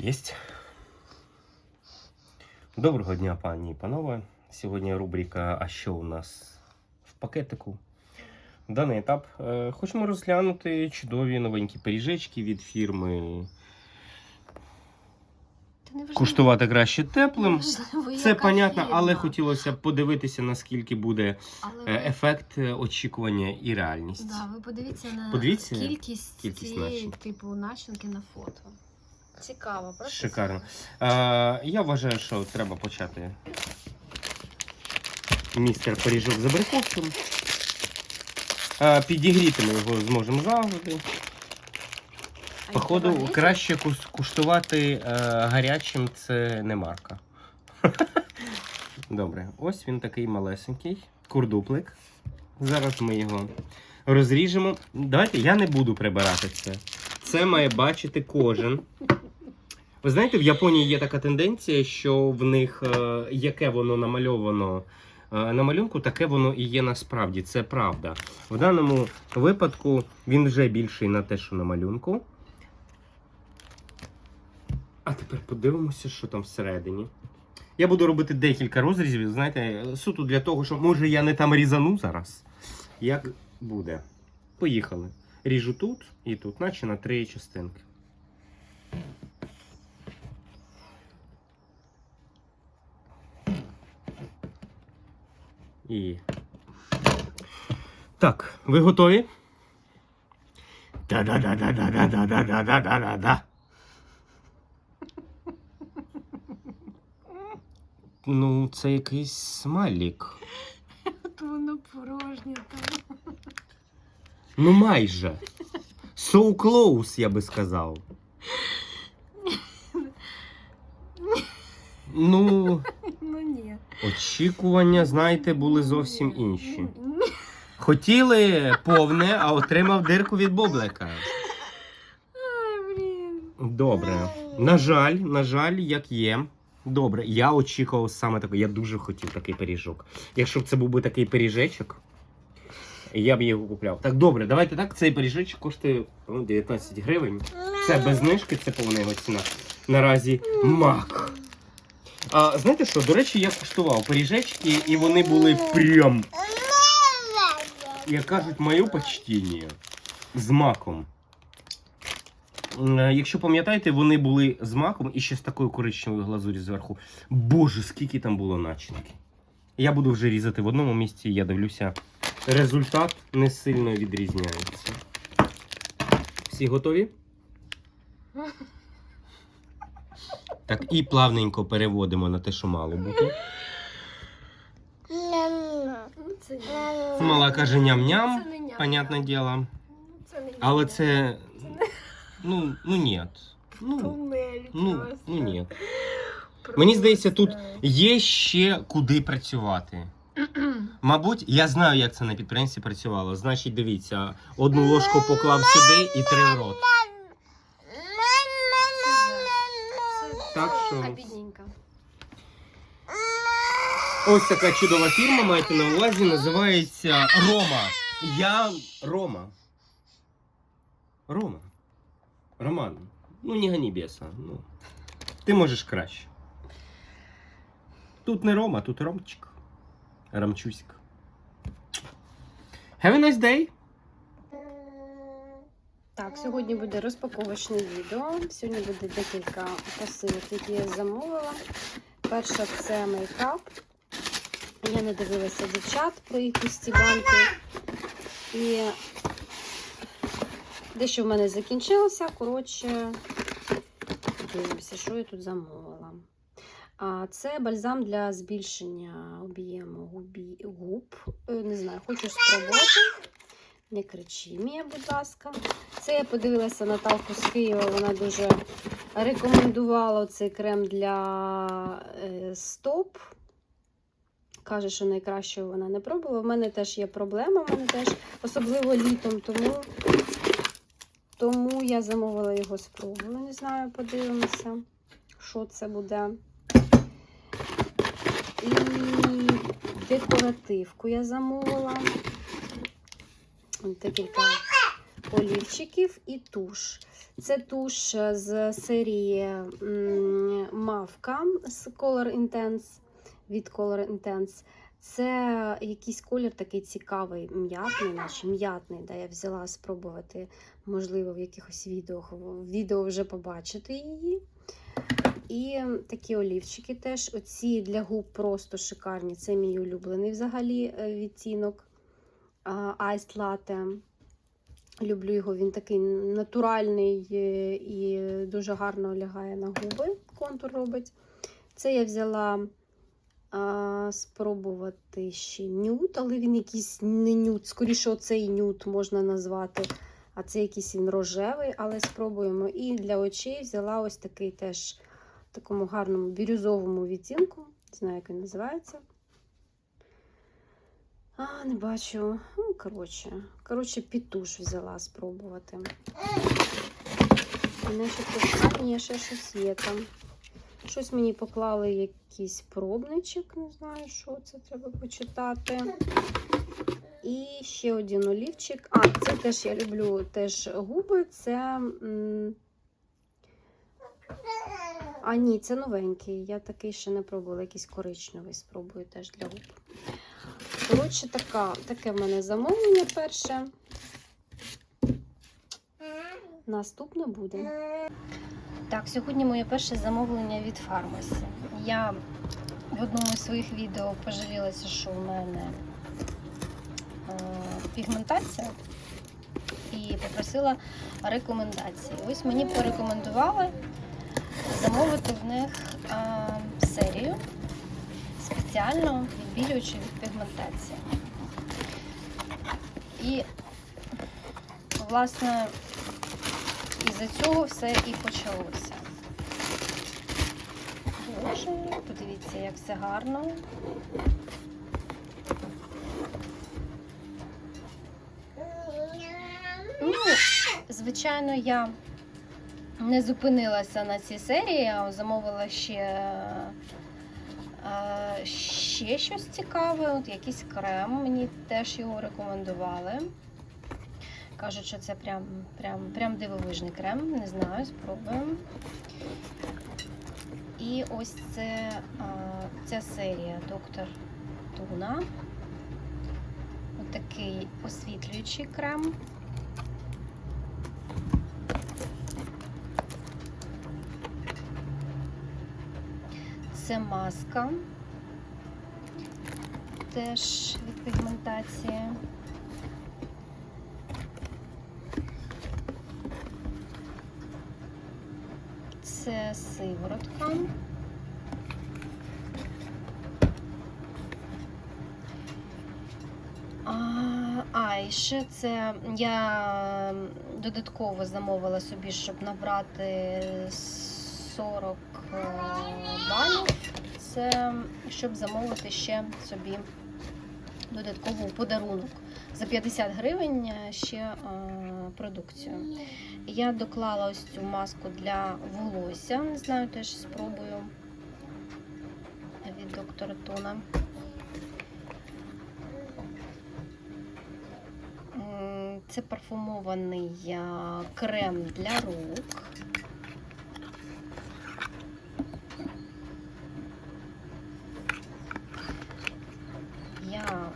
Єсть. Доброго дня, пані і панове. Сьогодні рубрика А що у нас в пакетику? Даний етап е, хочемо розглянути чудові новенькі пиріжечки від фірми. Куштувати краще теплим. Це понятно, але хотілося б подивитися, наскільки буде Але е, ви- ефект е, очікування і реальність. Да, ви подивіться на Подивіться кількість, кількість цієї типу начинки на фото. Цікаво, просто Шикарно. Е, я вважаю, що треба почати містер пиріжок з абрикосом. Е, підігріти ми його зможемо завжди. А Походу, краще кус- куштувати е, гарячим це не марка. Добре, ось він такий малесенький, курдуплик. Зараз ми його розріжемо. Давайте я не буду прибирати це. Це має бачити кожен. Ви знаєте, в Японії є така тенденція, що в них е, яке воно намальовано е, на малюнку, таке воно і є насправді. Це правда. В даному випадку він вже більший на те, що на малюнку. А тепер подивимося, що там всередині. Я буду робити декілька розрізів, знаєте, суто для того, що може я не там різану зараз. Як буде? Поїхали. Ріжу тут і тут, наче на три частинки. І. Так, ви готові? Да-да-да-да-да-да-да-да-да-да-да. Ну, це якийсь смайлік. От воно порожнє там. Ну, майже. So close, я би сказав. Ну. Очікування, знаєте, були зовсім інші. Хотіли повне, а отримав дирку від. Ай, блін. Добре. На жаль, на жаль, як є. Добре, я очікував саме такий. Я дуже хотів такий пиріжок. Якщо б це був би такий пиріжечок, я б його купляв. Так, добре, давайте так. Цей пиріжечок коштує ну, 19 гривень. Це без знижки, це повна його ціна. Наразі мак. А знаєте що? До речі, я куштував пиріжечки, і вони були прям, як кажуть, моє почтіння. З маком. Е, Якщо пам'ятаєте, вони були з маком і ще з такою коричневою глазурі зверху. Боже, скільки там було начинки. Я буду вже різати в одному місці, я дивлюся. Результат не сильно відрізняється. Всі готові? Так, і плавненько переводимо на те, що мало бути. Ну. Мала каже ням-ням, понятне діло. Ну, Але це. Ну, ну ні. Ну, ну, ну ні. Мені здається, тут є ще куди працювати. Мабуть, я знаю, як це на підприємстві працювало. Значить, дивіться, одну ложку поклав сюди і три в рот. Так що- обідненько. Ось така чудова фірма, маєте на увазі, називається Рома. Я Рома. Рома. Роман. Ну, не гони беса. Ну, ти можеш краще. Тут не Рома, тут Ромчик. Рамчусик. Have a nice day. Так, сьогодні буде розпаковочне відео. Сьогодні буде декілька посилок, які я замовила. Перша це мейкап. Я не дивилася дівчат про їх пусті банки. І дещо в мене закінчилося. Коротше, дивимося, що я тут замовила. А це бальзам для збільшення об'єму губ. Е, Не знаю, хочу спробувати. Не кричи, Мія, будь ласка. Це я подивилася Наталку з Києва. Вона дуже рекомендувала цей крем для е, стоп. Каже, що найкращого вона не пробувала. У мене теж є проблема, в мене теж, особливо літом, тому, тому я замовила його спробую. Не знаю, подивимося, що це буде. І декоративку я замовила. Декілька олівчиків і туш. Це туш е, з серії Мавка з Color Intense від Color Intense. Це якийсь колір такий цікавий, м'ятний, наче м'ятний. Да, я взяла спробувати, можливо, в якихось відео, відео вже побачити її. І такі олівчики теж. Оці для губ просто шикарні. Це мій улюблений взагалі е, відтінок Ice Latte. Люблю його, він такий натуральний е, і дуже гарно лягає на губи, контур робить. Це я взяла а, спробувати ще нюд, але він якийсь не нюд. Скоріше, оцей нюд можна назвати. А це якийсь він рожевий, але спробуємо. І для очей взяла ось такий теж такому гарному бірюзовому відтінку. Не знаю, як він називається. А, не бачу. Ну, коротше. Коротше, пітуш взяла спробувати. Начебто, а, ні, ще щось є там. Щось мені поклали якийсь пробничок, не знаю, що це треба почитати. І ще один олівчик. А, це теж я люблю теж губи. Це. А, ні, це новенький. Я такий ще не пробувала. Якийсь коричневий спробую теж для губ. Коротше, така, таке в мене замовлення перше. Наступне буде. Так, сьогодні моє перше замовлення від фармасі. Я в одному з своїх відео пожалілася, що у мене е, пігментація і попросила рекомендації. Ось мені порекомендували замовити в них е, спеціально відбілюючи від пігментації. І, власне, із-за цього все і почалося. Боже, подивіться, як все гарно. Ну, звичайно, я не зупинилася на цій серії, а замовила ще, ще щось цікаве, от якийсь крем. Мені теж його рекомендували. Кажуть, що це прям, прям, прям дивовижний крем, не знаю, спробуємо. І ось це ця серія доктор Туна. Отакий освітлюючий крем. Це маска. Теж від пігментації. Це сиворотка. А, і ще це я додатково замовила собі, щоб набрати 40 е, балів. Це щоб замовити ще собі додатково подарунок. За 50 гривень ще е, продукцію. Я доклала ось цю маску для волосся. Не знаю, теж спробую від доктора Тона. Це парфумований е, крем для рук. Я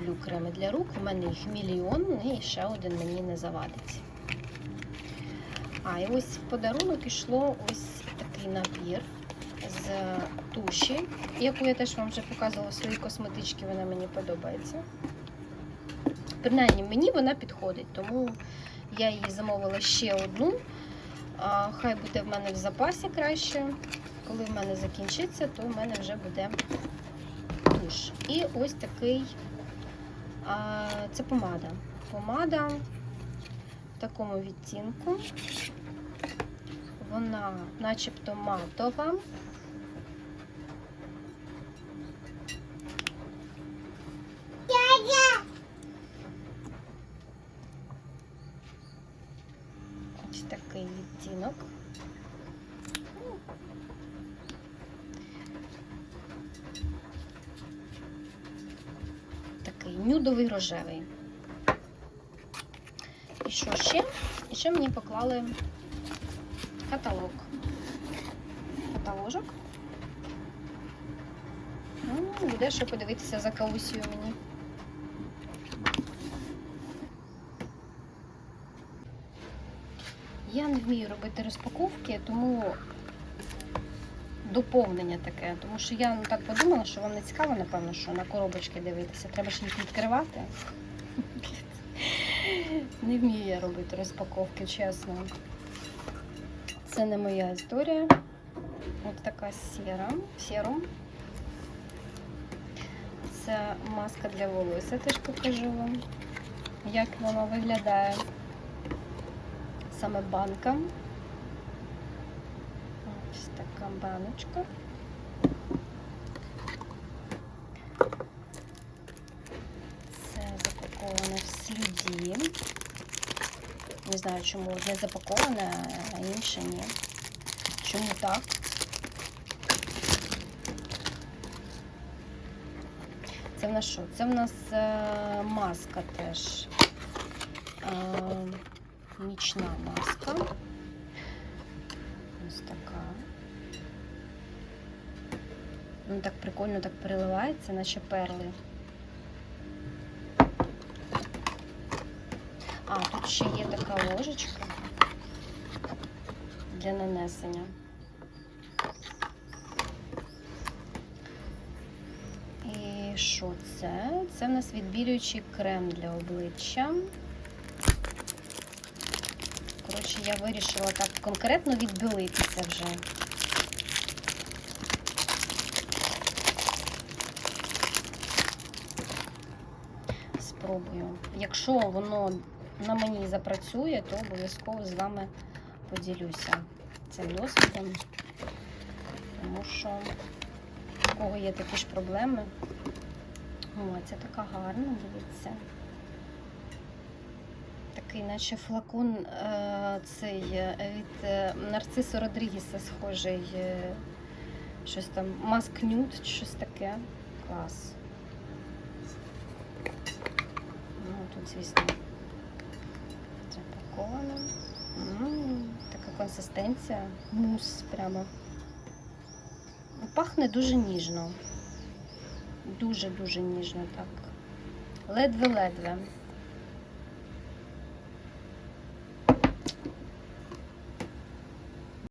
люблю креми для рук, у мене їх мільйон, і ще один мені не завадить. А, і ось в подарунок ішло ось такий набір з туші, яку я теж вам вже показувала в своїй косметичці, вона мені подобається. Принаймні, мені вона підходить, тому я її замовила ще одну. Хай буде в мене в запасі краще. Коли в мене закінчиться, то в мене вже буде туш. І ось такий це помада. Помада в такому відтінку. Вона начебто матова. Ось такий відтінок. Такий нюдовий рожевий. І що ще? І ще мені поклали каталог. Каталожок. Ну, буде що подивитися за каусію мені. Я не вмію робити розпаковки, тому доповнення таке. Тому що я ну, так подумала, що вам не цікаво, напевно, що на коробочки дивитися. Треба ж їх відкривати. Не вмію я робити розпаковки, чесно. Це не моя історія. От така сіра. Сіром. Це маска для волосся, теж покажу вам, як вона виглядає. Саме банка. Така баночка. Це запаковане в сліді. Не знаю, чому одне запаковане, а інше ні. Чому так? Це в нас що? Це в нас е, маска теж. Е, нічна маска. Ось така. Ну так прикольно так переливається, наче перли. А, тут ще є така ложечка для нанесення. І що це? Це в нас відбілюючий крем для обличчя. Коротше, я вирішила так конкретно відбілитися вже. Спробую. Якщо воно на мені запрацює, то обов'язково з вами поділюся цим досвідом. Тому що у кого є такі ж проблеми. О, це така гарна, дивіться. Такий, наче флакон е, цей е, від е, Нарцисо Родрігеса схожий. Щось там Маск Нюд, чи щось таке. Клас. Ну, тут, звісно, запаковано. Така консистенція, мус прямо. Пахне дуже ніжно. Дуже-дуже ніжно так. Ледве-ледве.